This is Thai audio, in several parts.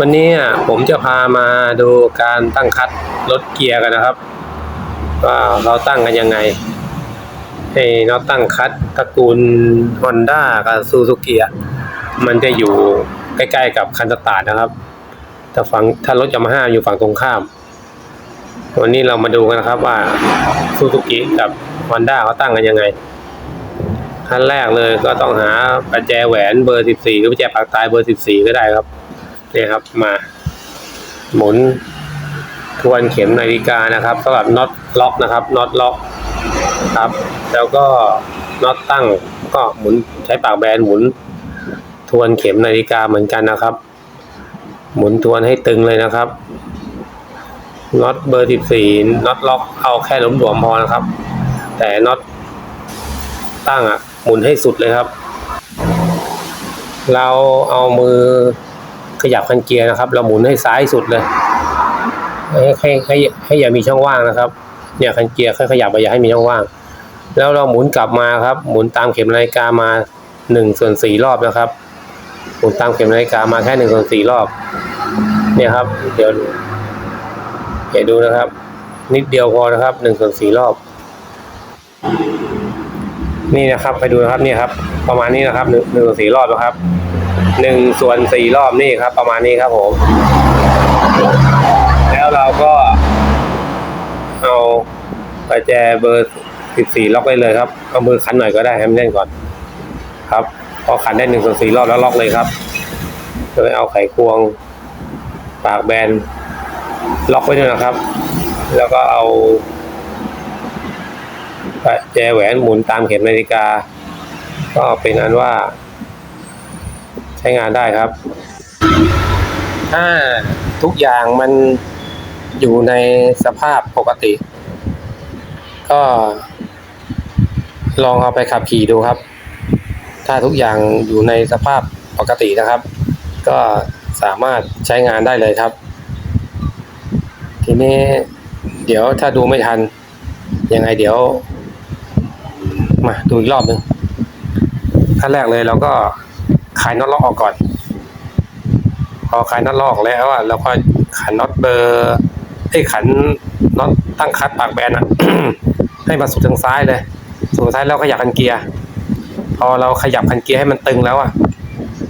วันนี้ผมจะพามาดูการตั้งคัดรถเกียร์กันนะครับว่าเราตั้งกันยังไงให้เราตั้งคัดตระกูล Honda กับซูซูกิมันจะอยู่ใกล้ๆกับคันสตาร์ทนะครับถ้าฝั่งถ้ารถยามาฮ่าอยู่ฝั่งตรงข้าม วันนี้เรามาดูกันนะครับว่าซูซูกิกับ Honda เขาตั้งกันยังไงขั้นแรกเลยก็ต้องหาประแจแหวนเบอร์ 14 หรือประแจปากตายเบอร์ 14 ก็ได้ครับ เนี่ยครับมา หมุนทวนเข็มนาฬิกานะครับสำหรับน็อตล็อกนะครับน็อตล็อกครับ แล้วก็น็อตตั้งก็หมุนใช้ปากแบนหมุน ทวนเข็มนาฬิกาเหมือนกันนะครับ หมุนทวนให้ตึงเลยนะครับน็อตเบอร์14น็อตล็อกเอาแค่หลวมๆพอนะครับ แต่น็อตตั้งอะ หมุนให้สุดเลยครับ เราเอามือ ขยับคันเกียร์นะครับ เราหมุนให้ซ้ายสุดเลยให้ให้ให้ให้อย่ามีช่องว่างนะครับ เนี่ยคันเกียร์ค่อยขยับไปอย่าให้มีช่องว่าง แล้วเราหมุนกลับมาครับ หมุนตามเข็มนาฬิกามาหนึ่งส่วนสี่รอบนะครับ หมุนตามเข็มนาฬิกามาแค่หนึ่งส่วนสี่รอบ เนี่ยครับ เดี๋ยวเดี๋ยวดูนะครับ นิดเดียวพอนะครับหนึ่งส่วนสี่รอบ นี่นะครับ ไปดูนะครับ นี่ครับ ประมาณนี้นะครับหนึ่งหนึ่งส่วนสี่รอบนะครับ หนึ่งส่วนสี่รอบนี่ครับ ประมาณนี้ครับผม แล้วเราก็ เอาประแจเบอร์สิบสี่ล็อกไว้เลยครับเอามือขันหน่อยก็ได้ให้มันแน่นก่อน ครับ พอขันได้หนึ่งส่วนสี่รอบแล้วล็อกเลยครับโดยเอาไขควง ปากแบน ล็อกไว้ด้วยนะครับ แล้วก็เอาประแจแหวนหมุนตามเข็มนาฬิกา ก็เป็นอันว่า ใช้งานได้ครับ ถ้าทุกอย่างมันอยู่ในสภาพปกติ ก็ลองเอาไปขับขี่ดูครับ ถ้าทุกอย่างอยู่ในสภาพปกตินะครับ ก็สามารถใช้งานได้เลยครับ ทีนี้เดี๋ยวถ้าดูไม่ทัน ยังไงเดี๋ยว มาดูอีกรอบหนึ่งขั้นแรกเลยเราก็ ขายน็อตล็อกออกก่อน พอขายน็อตล็อกแล้วอะเราก็ขันน็อตเบอร์ไอ้ขันน็อตตั้งคัดปากแบนอะ ให้มาสุดทางซ้ายเลยสุดทางซ้ายแล้วขยับคันเกียร์ พอเราขยับคันเกียร์ให้มันตึงแล้วอะ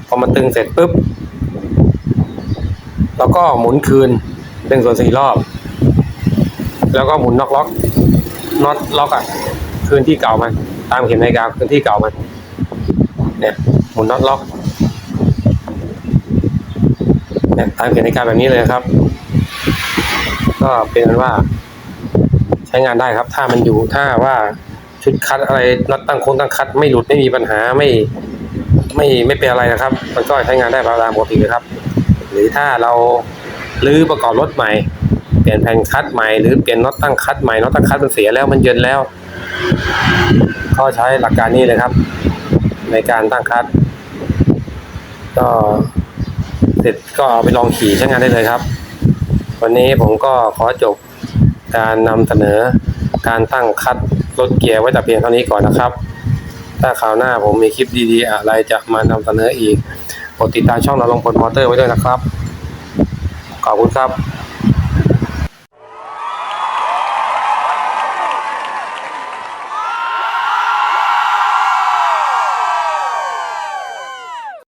พอมันตึงเสร็จปุ๊บเราก็หมุนคืนหนึ่งส่วนสี่รอบ แล้วก็หมุนน็อกล็อกน็อตล็อกอะคืนที่เก่ามัน ตามเข็มนาฬิกาคืนที่เก่ามัน เนี่ยหมุนน็อตล็อก เนี่ย ตามเข็มนาฬิกาแบบนี้เลยครับ ก็เป็นว่า ใช้งานได้ครับ ถ้ามันอยู่ถ้าว่าชุดคัดอะไรน็อตตั้งโค้งตั้งคัด ไม่หลุดไม่มีปัญหาไม่ ไม่ไม่เป็นอะไรนะครับ มันก็ใช้งานได้ตามปกติเลยครับ หรือถ้าเรารื้อประกอบรถใหม่ เปลี่ยนแผ่นคัดใหม่หรือเปลี่ยนน็อตตั้งคัดใหม่น็อตตั้งคัดมันเสียแล้วมันเยินแล้ว ก็ใช้หลักการนี้เลยครับ ในการตั้งคัด ก็ ร็จก็เอาไปลองขี่ใช้งานได้เลยครับ วันนี้ผมก็ขอจบการนำเสนอการตั้งคัดรถเกียร์ไว้แต่เพียงเท่านี้ก่อนนะครับ ถ้าคราวหน้าผมมีคลิปดีๆ อะไรจะมานำเสนออีกกดติดตามช่องเราลงพลมอเตอร์ไว้ด้วยนะครับ ขอบคุณครับ